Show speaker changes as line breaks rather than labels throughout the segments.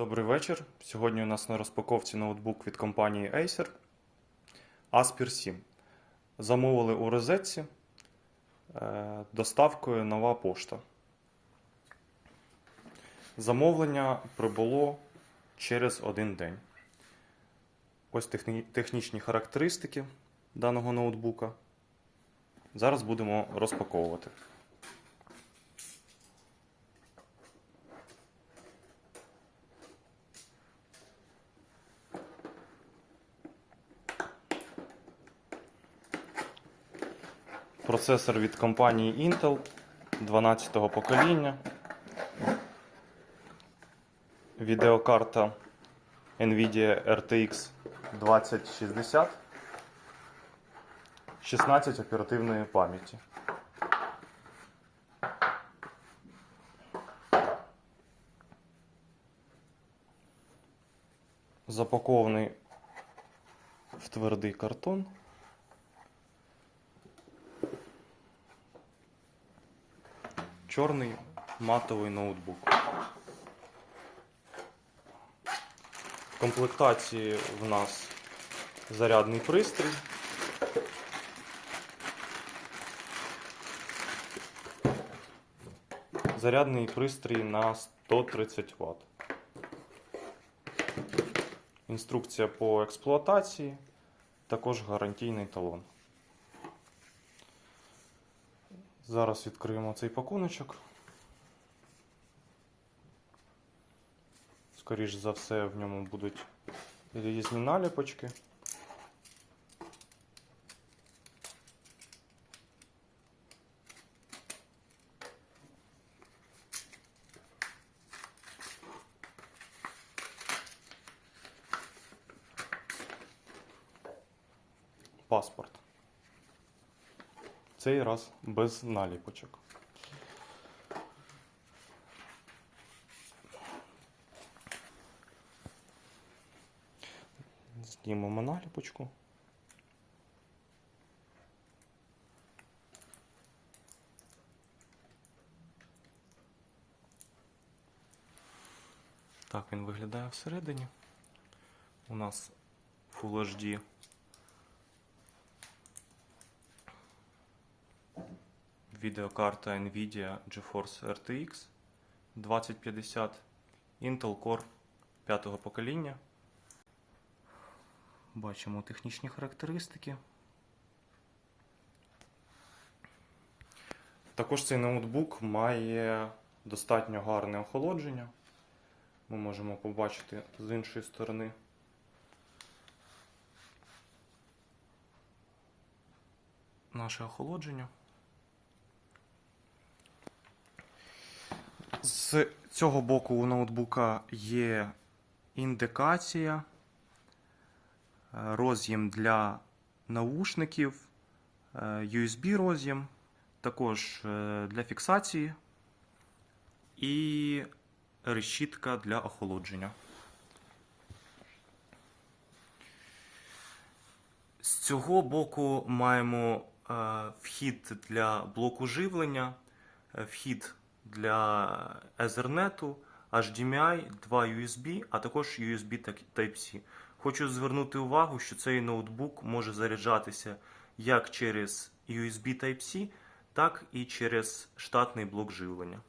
Добрий вечір. Сьогодні у нас на розпаковці ноутбук від компанії Acer Aspir 7. Замовили у розетці е, доставкою нова пошта. Замовлення прибуло через один день. Ось технічні характеристики даного ноутбука. Зараз будемо розпаковувати. Процесор від компанії Intel 12-го покоління. Відеокарта Nvidia RTX 2060. 16 оперативної пам'яті. Запакований в твердий картон. Чорний матовий ноутбук. В комплектації в нас зарядний пристрій. Зарядний пристрій на 130 Вт. Інструкція по експлуатації, також гарантійний талон. Зараз відкриємо цей пакуночок. Скоріш за все, в ньому будуть різні наліпочки. Паспорт. Цей раз без наліпочок. Знімемо наліпочку. Так він виглядає всередині. У нас Full HD відеокарта Nvidia GeForce RTX 2050 Intel Core 5 покоління. Бачимо технічні характеристики. Також цей ноутбук має достатньо гарне охолодження. Ми можемо побачити з іншої сторони. Наше охолодження. З цього боку у ноутбука є індикація, е, роз'єм для наушників, е, USB роз'єм, також е, для фіксації і решітка для охолодження. З цього боку маємо вхід для блоку живлення, вхід для Ethernet, HDMI, 2 USB, а також USB Type-C. Хочу звернути увагу, що цей ноутбук може заряджатися як через USB Type-C, так і через штатний блок живлення.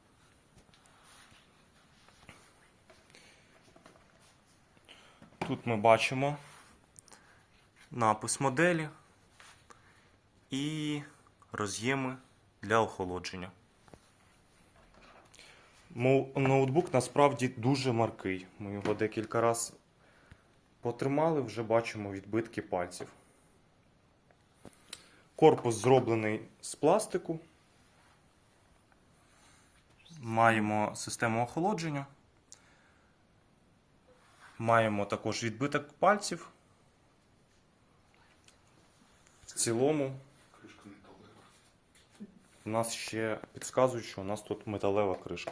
Тут ми бачимо напис моделі і роз'єми для охолодження. Ноутбук насправді дуже маркий. Ми його декілька разів потримали, вже бачимо відбитки пальців. Корпус зроблений з пластику. Маємо систему охолодження. Маємо також відбиток пальців. В цілому у нас ще підказують, що у нас тут металева кришка.